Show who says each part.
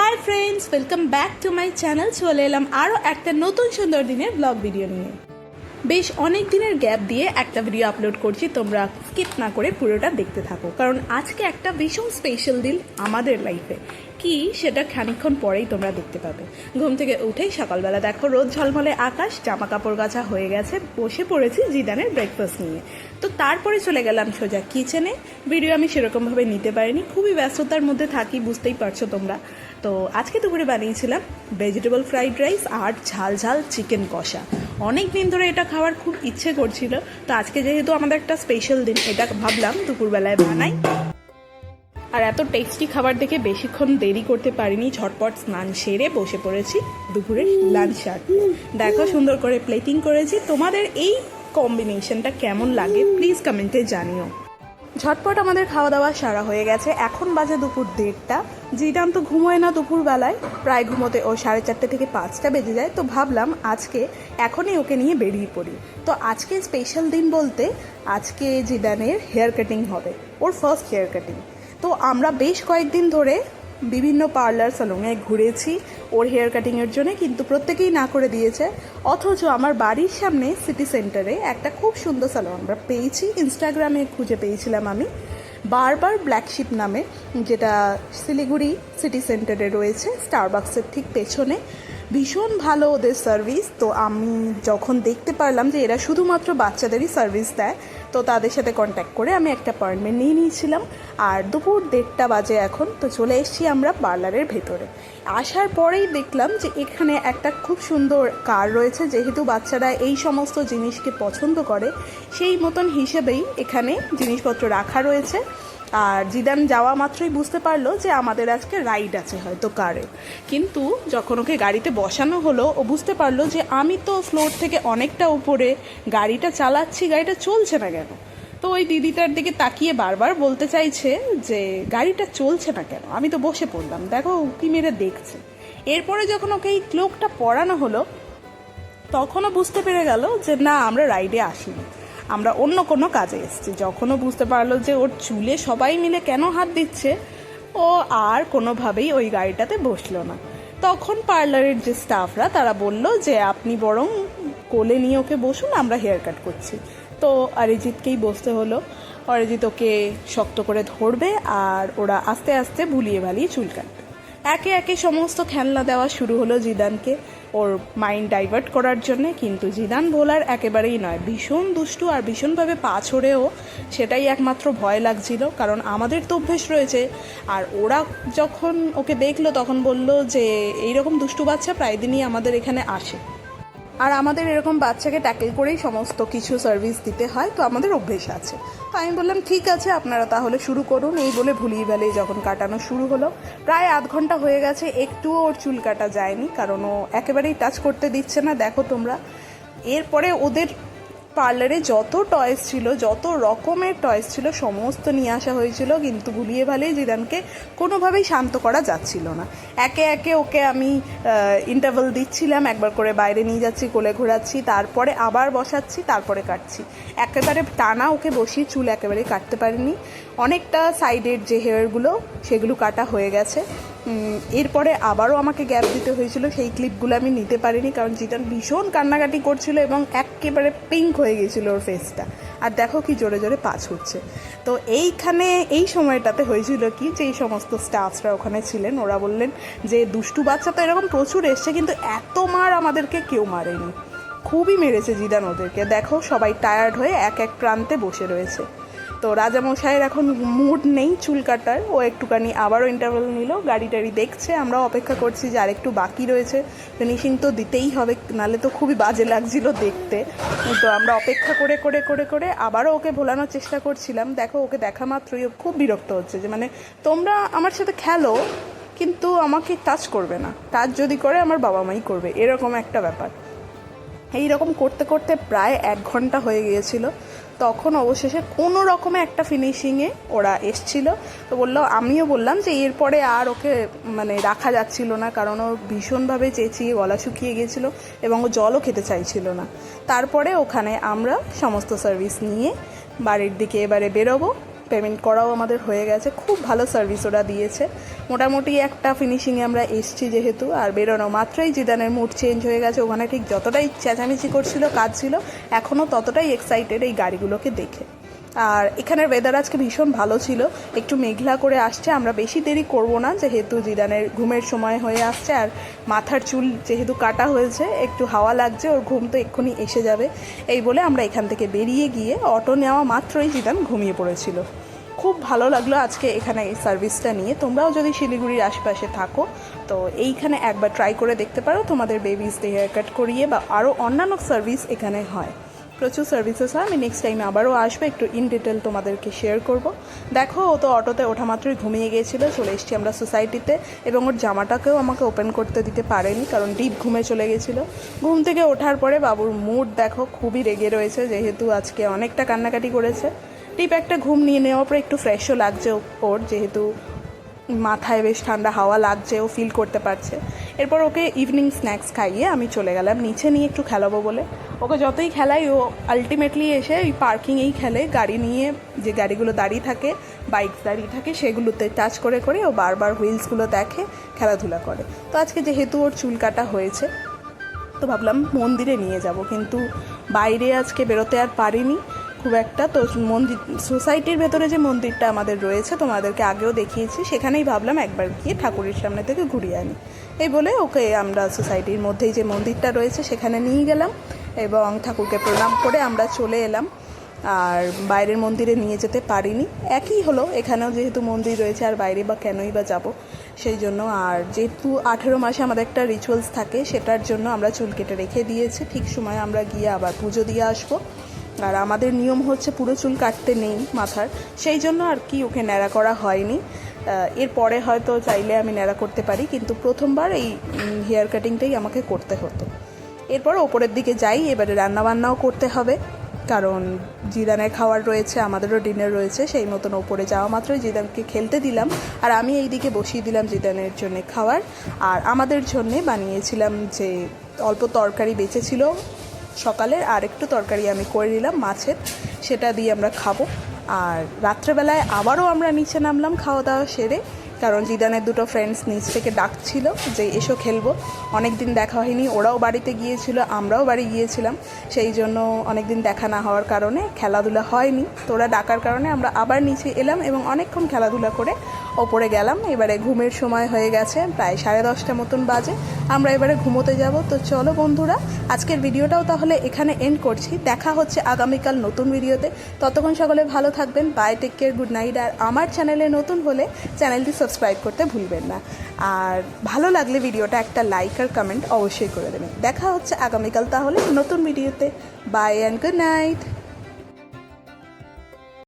Speaker 1: Hi friends welcome back to my channel চলে এলাম আরও একটা নতুন সুন্দর দিনের ব্লগ ভিডিও নিয়ে। বেশ অনেক দিনের গ্যাপ দিয়ে একটা ভিডিও আপলোড করছি, তোমরা স্কিপ না করে পুরোটা দেখতে থাকো। কারণ আজকে একটা ভীষণ স্পেশাল দিন আমাদের লাইফে কি সেটা খানিকক্ষণ পরেই তোমরা দেখতে পাবে। ঘুম থেকে উঠেই সকালবেলা দেখো রোদ ঝলমলে আকাশ জামা কাপড় গাছা হয়ে গেছে, বসে পড়েছি জিদানের ব্রেকফাস্ট নিয়ে। তো তারপরে চলে গেলাম সোজা কিচেনে ভিডিও আমি সেরকমভাবে নিতে পারিনি, খুবই ব্যস্ততার মধ্যে থাকি, বুঝতেই পারছ তোমরা। তো আজকে দুপুরে বানিয়েছিলাম ভেজিটেবল ফ্রাইড রাইস আর ঝাল ঝাল চিকেন কষা। অনেক দিন ধরে এটা খাওয়ার খুব ইচ্ছে করছিল, তো আজকে যেহেতু আমাদের একটা স্পেশাল দিন, এটা ভাবলাম দুপুরবেলায় বানাই। আর এত টেস্টি খাবার দেখে বেশিক্ষণ দেরি করতে পারিনি, ঝটপট স্নান সেরে বসে পড়েছি দুপুরের লাঞ্চ সারতে দেখো সুন্দর করে প্লেটিং করেছি। তোমাদের এই কম্বিনেশনটা কেমন লাগে প্লিজ কমেন্টে জানিও। ঝটপট আমাদের খাওয়া দাওয়া সারা হয়ে গেছে। এখন বাজে দুপুর দেড়টা। জিদান তো ঘুমোয় না দুপুর বেলায় প্রায় ঘুমোতে ও সাড়ে চারটে থেকে পাঁচটা বেজে যায়। তো ভাবলাম আজকে এখনই ওকে নিয়ে বেরিয়ে পড়ি। তো আজকে স্পেশাল দিন বলতে আজকে জিদানের হেয়ার কাটিং হবে। ওর ফার্স্ট হেয়ার কাটিং তো আমরা বেশ কয়েকদিন ধরে বিভিন্ন পার্লার সালনে ঘুরেছি, ওর হেয়ার কাটিংয়ের জন্য কিন্তু প্রত্যেকেই না করে দিয়েছে। অথচ আমার বাড়ির সামনে সিটি সেন্টারে একটা খুব সুন্দর সালন আমরা পেয়েছি, ইনস্টাগ্রামে খুঁজে পেয়েছিলাম আমি। বারবার ব্ল্যাকশিপ নামে, যেটা শিলিগুড়ি সিটি সেন্টারে রয়েছে স্টারবাক্সের ঠিক পেছনে। ভীষণ ভালো ওদের সার্ভিস তো আমি যখন দেখতে পারলাম যে এরা শুধুমাত্র বাচ্চাদেরই সার্ভিস দেয়, তো তাদের সাথে কন্ট্যাক্ট করে আমি একটা অ্যাপয়েন্টমেন্ট নিয়ে নিয়েছিলাম। আর দুপুর দেড়টা বাজে এখন, তো চলে এসেছি আমরা পার্লারের ভেতরে। আসার পরেই দেখলাম যে এখানে একটা খুব সুন্দর কার রয়েছে, যেহেতু বাচ্চারা এই সমস্ত জিনিসকে পছন্দ করে, সেই মতন হিসেবেই এখানে জিনিসপত্র রাখা রয়েছে। আর জিদান যাওয়া মাত্রই বুঝতে পারল যে আমাদের আজকে রাইড আছে হয়তো কারে। কিন্তু যখন ওকে গাড়িতে বসানো হলো, ও বুঝতে পারল যে আমি তো ফ্লোর থেকে অনেকটা উপরে, গাড়িটা চালাচ্ছি, গাড়িটা চলছে না কেন? তো ওই দিদিটার দিকে তাকিয়ে বারবার বলতে চাইছে যে, গাড়িটা চলছে না কেন? আমি তো বসে পড়লাম। দেখো উকি মেরে দেখছে। এরপরে যখন ওকে এই ক্লোকটা পরানো হলো, তখনও বুঝতে পেরে গেল যে, না, আমরা রাইডে আসিনি। আমরা অন্য কোনো কাজে এসেছি। যখনও বুঝতে পারল যে ওর চুলে সবাই মিলে কেন হাত দিচ্ছে, ও আর কোনোভাবেই ওই গাড়িটাতে বসল না। তখন পার্লারের যে স্টাফরা, তারা বলল যে, আপনি বরং কোলে নিয়ে ওকে বসুন, আমরা হেয়ার কাট করছি। তো অরিজিৎকেই বসতে হলো। অরিজিৎ ওকে শক্ত করে ধরবে আর ওরা আস্তে আস্তে ভুলিয়ে ভালিয়ে চুল কাটবে। একে একে সমস্ত খেলনা দেওয়া শুরু হলো জিদানকে। ওর মাইন্ড ডাইভার্ট করার জন্য কিন্তু জিদান ভোলার একেবারেই নয়, ভীষণ দুষ্টু আর ভীষণভাবে পা ছড়েও সেটাই একমাত্র ভয় লাগছিল, কারণ আমাদের তো অভ্যেস রয়েছে। আর ওরা যখন ওকে দেখল তখন বলল যে, এইরকম দুষ্টু বাচ্চা প্রায় দিনই আমাদের এখানে আসে। আর আমাদের এরকম বাচ্চাকে ট্যাকেল করেই সমস্ত কিছু সার্ভিস দিতে হয়, তো আমাদের অভ্যেস আছে। তো আমি বললাম, ঠিক আছে, আপনারা তাহলে শুরু করুন। এই বলে ভুলিয়ে বেলে যখন কাটানো শুরু হলো। প্রায় আধ ঘণ্টা হয়ে গেছে, একটুও ওর চুল কাটা যায়নি, কারণ ও একেবারেই টাচ করতে দিচ্ছে না, দেখো তোমরা। এরপরে ওদের পার্লারে যত টয়েস ছিল, যত রকমের টয়েস ছিল, সমস্ত নিয়ে আসা হয়েছিল, কিন্তু গুলিয়ে ভালেই জিদানকে কোনোভাবেই শান্ত করা যাচ্ছিল না। একে একে ওকে আমি ইন্টারভাল দিচ্ছিলাম, একবার করে বাইরে নিয়ে যাচ্ছি, কোলে ঘোরাচ্ছি, তারপরে আবার বসাচ্ছি, তারপরে কাটছি। একেবারে টানা ওকে বসিয়ে চুল একেবারে কাটতে পারিনি। অনেকটা সাইডের যে হেয়ারগুলো সেগুলো কাটা হয়ে গেছে। এরপরে আবারও আমাকে গ্যাপ দিতে হয়েছিল। সেই ক্লিপগুলো আমি নিতে পারিনি কারণ জিদান ভীষণ কান্নাকাটি করছিল এবং একেবারে পিঙ্ক হয়ে গেছিল ওর ফেসটা আর দেখো কি জোরে জোরে পা ছুটছে তো এইখানে, এই সময়টাতে হয়েছিল কি যে এই সমস্ত স্টাফসরা ওখানে ছিলেন, ওরা বললেন যে দুষ্টু বাচ্চা তো এরকম প্রচুর এসছে, কিন্তু এত মার আমাদেরকে কেউ মারেনি। খুবই মেরেছে জিদান ওদেরকে। দেখো সবাই টায়ার্ড হয়ে এক এক প্রান্তে বসে রয়েছে। তো রাজামশাইয়ের এখন মুড নেই চুল কাটার। ও একটুখানি আবারও ইন্টারভেল নিল গাড়ি টাড়ি দেখছে, আমরাও অপেক্ষা করছি যে আরেকটু বাকি রয়েছে। ফিনিশিং তো দিতেই হবে নালে তো খুবই বাজে লাগছিল দেখতে। তো আমরা অপেক্ষা করে করে করে করে আবারও ওকে ভোলানোর চেষ্টা করছিলাম। দেখো, ওকে দেখা মাত্রই খুব বিরক্ত হচ্ছে যে মানে তোমরা আমার সাথে খেলো, কিন্তু আমাকে টাচ করবে না। টাচ যদি করে, আমার বাবা মাই করবে। এরকম একটা ব্যাপার। এই রকম করতে করতে প্রায় এক ঘণ্টা হয়ে গিয়েছিল। তখন অবশেষে কোনো রকমে একটা ফিনিশিংয়ে ওরা এসছিল। তো বলল, আমিও বললাম যে এরপরে আর ওকে মানে রাখা যাচ্ছিল না, কারণ ও ভীষণভাবে চেঁচিয়ে গলা শুকিয়ে গিয়েছিল এবং ও জলও খেতে চাইছিল না। তারপরে ওখানে আমরা সমস্ত সার্ভিস নিয়ে বাড়ির দিকে এবারে বেরোবো। পেমেন্ট করাও আমাদের হয়ে গেছে। খুব ভালো সার্ভিস ওরা দিয়েছে। মোটামুটি একটা ফিনিশিংয়ে আমরা এসছি যেহেতু, আর বেরোনো মাত্রই জিদানের মুড চেঞ্জ হয়ে গেছে। ওখানে ঠিক যতটাই চেঁচামেচি করছিল, কাজ ছিল এখনও ততটাই এক্সাইটেড এই গাড়িগুলোকে দেখে। আর এখানের ওয়েদার আজকে ভীষণ ভালো ছিল। একটু মেঘলা করে আসছে, আমরা বেশি দেরি করব না, যেহেতু জিদানের ঘুমের সময় হয়ে আসছে, আর মাথার চুল যেহেতু কাটা হয়েছে, একটু হাওয়া লাগছে, ওর ঘুম তো এক্ষুনি এসে যাবে। এই বলে আমরা এখান থেকে বেরিয়ে গিয়ে অটো নেওয়া মাত্রই জিদান ঘুমিয়ে পড়েছিল। খুব ভালো লাগল আজকে এখানে এই সার্ভিসটা নিয়ে। তোমরাও যদি শিলিগুড়ির আশেপাশে থাকো, তো এইখানে একবার ট্রাই করে দেখতে পারো, তোমাদের বেবিস হেয়ার কাট করিয়ে বা আরও অন্যান্য সার্ভিস এখানে হয়। প্রচুর সার্ভিসেস হয়। আমি নেক্সট টাইমে আবারও আসব, একটু ইন ডিটেল তোমাদেরকে শেয়ার করব। দেখো, ও তো অটোতে ওঠা মাত্রই ঘুমিয়ে গিয়েছিল, চলে এসেছি আমরা সোসাইটিতে এবং ওর জামাটাকেও আমাকে ওপেন করতে দিতে পারেনি, কারণ ডিপ ঘুমে চলে গেছিল ঘুম থেকে ওঠার পরে বাবুর মুড দেখো, খুবই রেগে রয়েছে, যেহেতু আজকে অনেকটা কান্নাকাটি করেছে। ডিপ একটা ঘুম নিয়ে নেওয়ার পরে একটু ফ্রেশও লাগছে ওর, যেহেতু মাথায় বেশ ঠান্ডা হাওয়া লাগছে, ও ফিল করতে পারছে। এরপর ওকে ইভিনিং স্ন্যাক্স খাইয়ে আমি চলে গেলাম। নিচে নিয়ে একটু খেলাবো বলে। ওকে যতই খেলাই, ও আলটিমেটলি এসে ওই পার্কিংয়েই খেলে। গাড়ি নিয়ে যে গাড়িগুলো দাঁড়িয়ে থাকে বাইক দাঁড়িয়ে থাকে, সেগুলোতে টাচ করে করে ও বারবার হুইলসগুলো দেখে, খেলাধুলা করে। তো আজকে যেহেতু ওর চুল কাটা হয়েছে, তো ভাবলাম মন্দিরে নিয়ে যাব। কিন্তু বাইরে আজকে বেরোতে আর পারিনি। খুব একটা। তো মন্দির, সোসাইটির ভেতরে যে মন্দিরটা আমাদের রয়েছে, তোমাদেরকে আগেও দেখিয়েছি, সেখানেই ভাবলাম একবার গিয়ে ঠাকুরের সামনে থেকে ঘুরিয়ে আনি। এই বলে ওকে আমরা সোসাইটির মধ্যেই যে মন্দিরটা রয়েছে, সেখানে নিয়ে গেলাম এবং ঠাকুরকে প্রণাম করে আমরা চলে এলাম। আর বাইরের মন্দিরে নিয়ে যেতে পারিনি। একই হলো, এখানেও যেহেতু মন্দির রয়েছে, আর বাইরে বা কেনই বা যাব, সেই জন্য আর যেহেতু আঠেরো মাসে আমাদের একটা রিচুয়ালস থাকে, সেটার জন্য আমরা চুল কেটে রেখে দিয়েছি। ঠিক সময় আমরা গিয়ে আবার পুজো দিয়ে আসব। আর আমাদের নিয়ম হচ্ছে পুরো চুল কাটতে নেই মাথার। সেই জন্য আর কি ওকে ন্যাড়া করা হয়নি। এরপরে হয়তো চাইলে আমি ন্যাড়া করতে পারি, কিন্তু প্রথমবার এই হেয়ার কাটিংটাই আমাকে করতে হতো। এরপর ওপরের দিকে যাই, এবারে রান্নাবান্নাও করতে হবে, কারণ জিদানের খাওয়ার রয়েছে, আমাদেরও ডিনার রয়েছে, সেই মতন ওপরে যাওয়া মাত্রই জিদানকে খেলতে দিলাম। আর আমি এই দিকে বসিয়ে দিলাম জিদানের জন্য খাওয়ার। আর আমাদের জন্যে বানিয়েছিলাম যে অল্প তরকারি বেঁচেছিল সকালের আর একটু তরকারি আমি করে নিলাম, মাছের। সেটা দিয়ে আমরা খাব। আর রাত্রেবেলায় আবারও আমরা নিচে নামলাম খাওয়া দাওয়া সেরে, কারণ জিদানের দুটো ফ্রেন্ডস নিচ থেকে ডাকছিল যে, এসো খেলব। অনেক দিন দেখা হয়নি, ওরাও বাড়িতে গিয়েছিল, আমরাও বাড়ি গিয়েছিলাম। সেই জন্য অনেক দিন দেখা না হওয়ার কারণে খেলাধুলা হয়নি। তো ওরা ডাকার কারণে আমরা আবার নিচে এলাম এবং অনেকক্ষণ খেলাধুলা করে ওপরে গেলাম, এবারে ঘুমের সময় হয়ে গেছে, প্রায় সাড়ে দশটা মতন বাজে। আমরা এবারে ঘুমোতে যাব। তো চলো বন্ধুরা, আজকের ভিডিওটাও তাহলে এখানে এন্ড করছি। দেখা হচ্ছে আগামীকাল নতুন ভিডিওতে। ততক্ষণ সকলে ভালো থাকবেন bye take care good night আর আমার চ্যানেলে নতুন হলে চ্যানেলটি সাবস্ক্রাইব করতে ভুলবেন না। আর ভালো লাগলে ভিডিওটা একটা লাইক আর কমেন্ট অবশ্যই করে দেবেন। দেখা হচ্ছে আগামীকাল তাহলে নতুন ভিডিওতে। By and good night